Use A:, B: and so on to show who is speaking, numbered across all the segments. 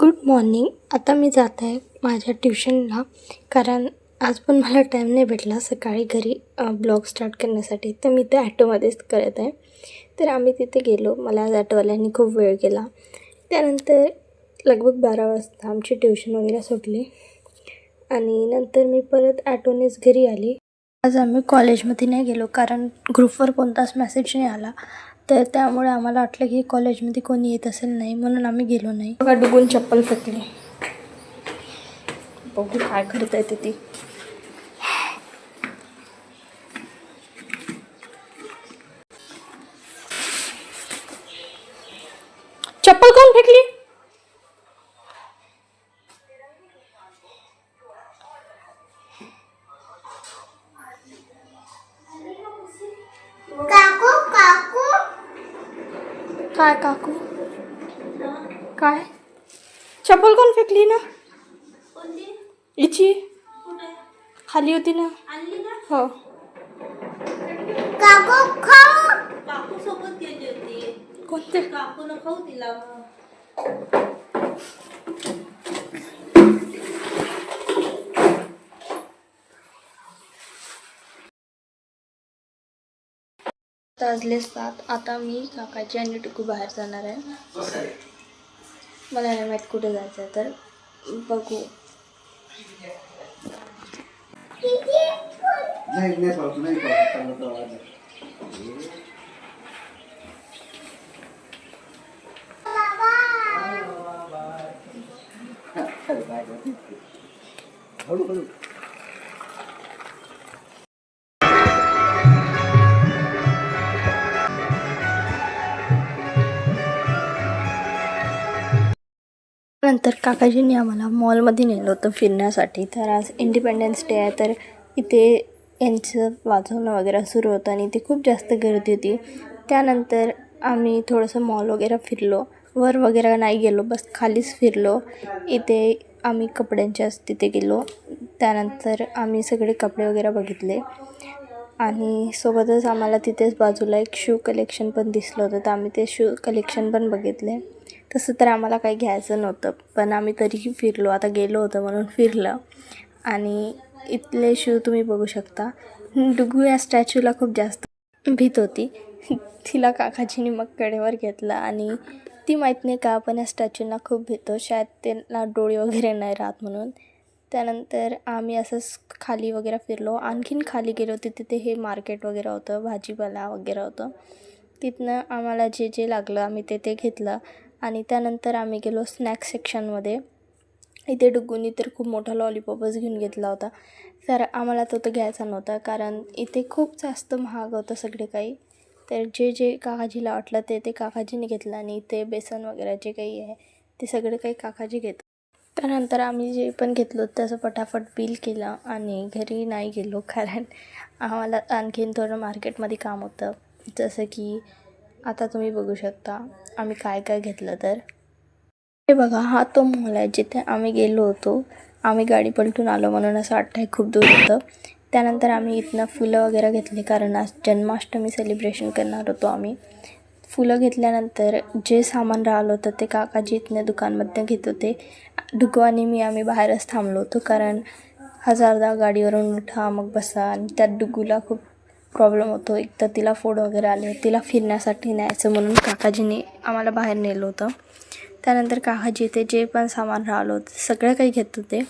A: Good morning आता मी जात आहे माझ्या ट्युशनला. कारण आज पण मला टाईम नाही भेटला सकाळी घरी ब्लॉग स्टार्ट करण्यासाठी. तर मी ते ॲटोमध्येच करत आहे. तर आम्ही तिथे गेलो. मला आज ॲटोवाल्यांनी खूप वेळ गेला. त्यानंतर लगभग बारा वाजता आमची ट्युशन वगैरे सुटली. आणि नंतर मी परत ॲटोनेच घरी आली. आज आम्ही कॉलेजमध्ये नाही गेलो कारण ग्रुपवर कोणताच मेसेज नाही आला. तर त्यामुळे आम्हाला वाटलं की कॉलेजमध्ये कोणी येत असेल नाही म्हणून आम्ही गेलो नाही. बघा डुबून चप्पल फेकली. बघू काय करता येते ती. चप्पल कोण फेकली? काय काकू? काय? चप्पल कोण फेकली ना? हिची खाली होती ना? हो.
B: काकू खाऊ.
C: काकू सोबत गेली होती.
A: कोणते?
C: काकून खाऊ दिला.
A: वाजले सात. आता मी काकाची आणि टुकू बाहेर जाणार आहे. मला नाही माहीत कुठे जायचं आहे तर बघू.
D: नाही नाही नाही आवाज आहे.
A: नंतर काकाजींनी आम्हाला मॉलमध्ये नेलं होतं फिरण्यासाठी. तर आज इंडिपेंडन्स डे आहे तर इथे यांचं वाजवणं वगैरे सुरू होतं आणि इथे खूप जास्त गर्दी होती. त्यानंतर आम्ही थोडंसं मॉल वगैरे फिरलो. वर वगैरे नाही गेलो बस खालीच फिरलो. इथे आम्ही कपड्यांच्याच तिथे गेलो. त्यानंतर आम्ही सगळे कपडे वगैरे बघितले. आणि सोबतच आम्हाला तिथेच बाजूला एक शू कलेक्शन पण दिसलं होतं. तर आम्ही ते शू कलेक्शन पण बघितले. तसं तर आम्हाला काही घ्यायचं नव्हतं. पण आम्ही तरीही फिरलो. आता गेलो होतो म्हणून फिरलं. आणि इथले शू तुम्ही बघू शकता. डुगू या स्टॅच्यूला खूप जास्त भीत होती. तिला काकाजीने मग कडेवर घेतला. आणि ती माहीत नाही का आपण या स्टॅच्यूंना खूप भीतो शायद त्यांना डोळे वगैरे नाही राहत म्हणून. त्यानंतर आम्ही असंच खाली वगैरे फिरलो. आणखीन खाली गेलो तिथे ते हे मार्केट वगैरे होतं. भाजीपाला वगैरे होतं. तिथनं आम्हाला जे जे लागलं आम्ही ते ते घेतलं. आणि त्यानंतर आम्ही गेलो स्नॅक्स सेक्शनमध्ये इथे डुग्गूनी तर खूप मोठा लॉलीपॉपच घेऊन घेतला होता. तर आम्हाला तो तर घ्यायचा नव्हता कारण इथे खूप जास्त महाग होतं सगळे काही. तर जे जे काकाजीला वाटलं ते ते काकाजीने घेतलं आणि इथे बेसन वगैरे जे काही आहे ते सगळे काही काकाजी घेत. त्यानंतर आम्ही जे पण घेतलं त्याचं पटापट बिल केलं आणि घरी नाही गेलो कारण आम्हाला आणखीन थोडं मार्केटमध्ये काम होतं. जसं की आता तुम्ही बघू शकता. आम्ही काय काय घेतलं तर? हे बघा हा तो मॉल आहे जिथे आम्ही गेलो होतो. आम्ही गाडी पलटून आलो म्हणून असं वाटतं आहे खूप दूर होतं. त्यानंतर आम्ही इथनं फुलं वगैरे घेतली कारण आज जन्माष्टमी सेलिब्रेशन करणार होतो आम्ही. फुलं घेतल्यानंतर जे सामान राहिलं होतं ते काकाजी इथनं दुकानमध्ये घेत होते. डुकवानी आणि मी आम्ही बाहेरच थांबलो होतो कारण हजारदा गाडीवरून उठा मग बसा आणि त्यात डुगूला खूप प्रॉब्लेम होतो. एक तर तिला फोड वगैरे आले तिला फिरण्यासाठी न्यायचं म्हणून काकाजीने आम्हाला बाहेर नेलं होतं. त्यानंतर काकाजी ते जे पण सामान राहिलं होतं सगळं काही घेत होते.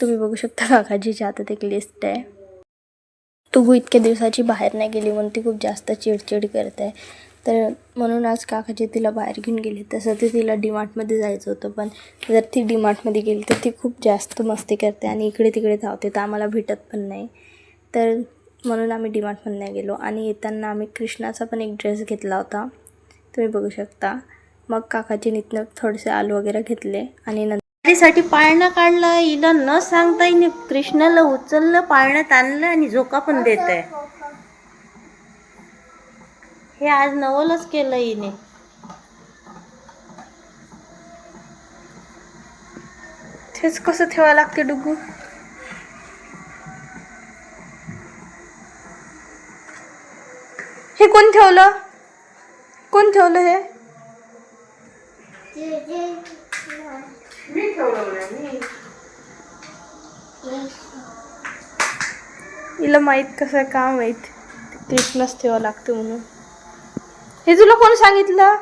A: तुम्ही बघू शकता काकाजीच्या हातात एक लिस्ट आहे. तुगू इतक्या दिवसाची बाहेर नाही गेली म्हणून ती खूप जास्त चिडचिड करत. आहे तर म्हणून आज काकाजी तिला बाहेर घेऊन गेले. तसं ते तिला डीमार्टमध्ये जायचं होतं पण जर ती डीमार्टमध्ये गेली तर ती खूप जास्त मस्ती करते आणि इकडे तिकडे धावते तर आम्हाला भेटत पण नाही. तर म्हणून आम्ही डीमार्टमध्ये नाही गेलो. आणि येताना आम्ही कृष्णाचा पण एक ड्रेस घेतला होता. तुम्ही बघू शकता. मग काकाची नितनं थोडेसे आलू वगैरे घेतले. आणि नंतर
C: साठी पाळणं काढलं. हिला न सांगता हिने कृष्णाला उचललं पाळण्यात आणलं आणि झोका पण देत आहे हे आज नवलच केलं हिने.
A: तेच कसं ठेवावं लागते डुगू? हे कोण ठेवलं? कोण ठेवलं हे?
E: हिला माहीत कसं का माहीत कृष्णच ठेवावं लागतं म्हणून. हे तुला कोण सांगितलं?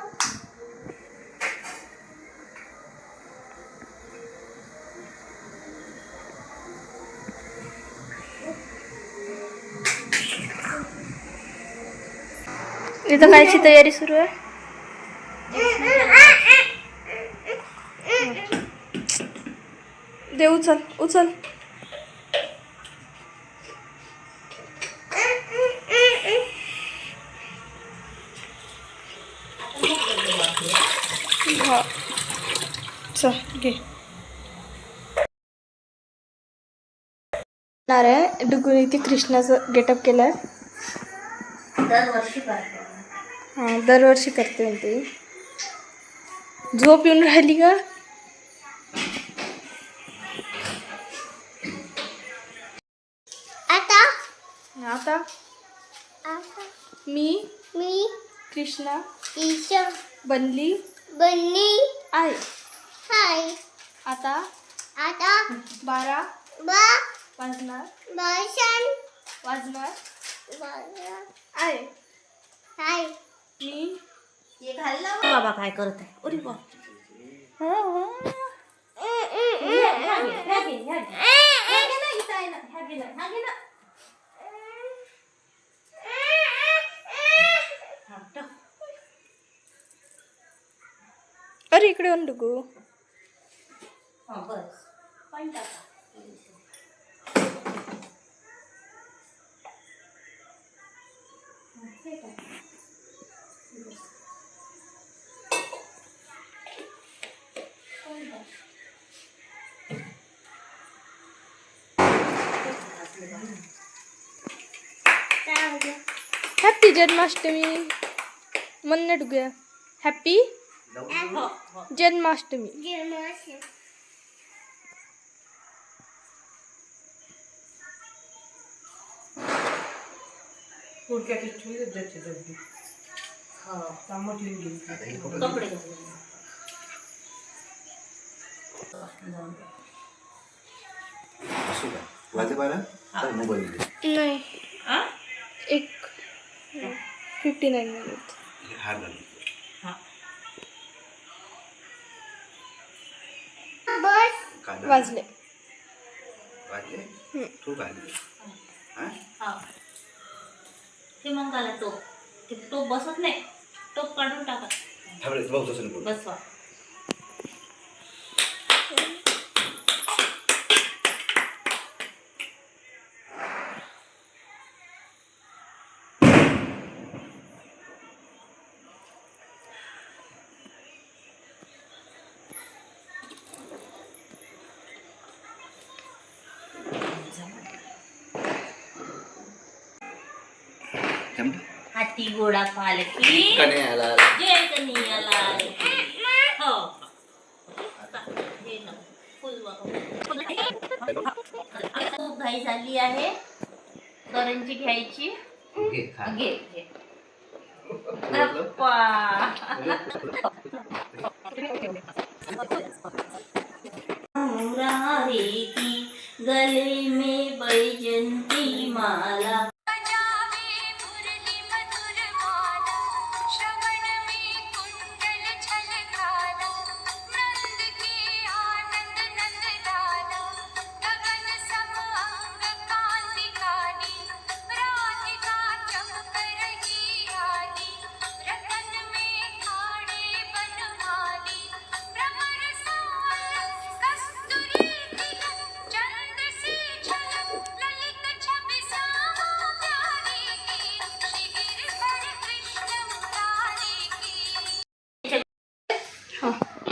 E: इथं कायची तयारी सुरू आहे? दे उचल उचल. हा. चल घे. येणार आहे डुगून इथे कृष्णाचं गेटअप केलं आहे
C: दरवर्षी
E: हां दरवर्षी करते मी ते. झोप येऊन राहिली का?
B: आता?
E: आता?
B: आता?
E: मी?
B: मी?
E: कृष्णा?
B: ईशा?
E: बनली
B: बन्नी
E: आहे
B: हाय.
E: आता?
B: आता?
E: बारा?
B: बा?
E: वाजणार?
B: भाषण
E: वाजणार?
B: बाळा
E: आहे
B: हाय.
E: मी?
C: बाबा काय करत आहे? अरे बाप
E: अरे इकडे येऊन डुगू
C: बस. पण टाका.
E: हॅपी जन्माष्टमी म्हण ना डुगूया हॅपी जन्माष्टमी
B: जन्माष्टमी
C: कपडे
D: वाजे बारा? मोबाईल दे
E: नाही.
C: हा?
E: एक फिफ्टी नाईन मिनिट
D: हे हार
C: हा.
D: काढा.
E: वाजले.
D: वाजले? तू हा.
C: हा. ते. मग टोप ते टोप बसत नाही. टोप काढून टाका. बसवा हाती गोडा जय हो. हे खूप घाई झाली आहे. करंजी घ्यायची.
D: घे
C: घे गले में बैजंती माला.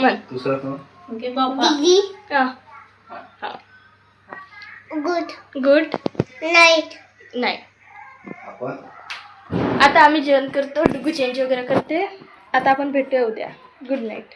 E: म्हण
D: दुसरा कोण
C: घे बाप्पा
B: दीदी.
E: हां.
B: गुड.
E: Good
B: night.
D: आपण?
E: आता आम्ही जेवण करतो. डुगू चेंज वगैरे करते. आता आपण भेटूया उद्या. Good night.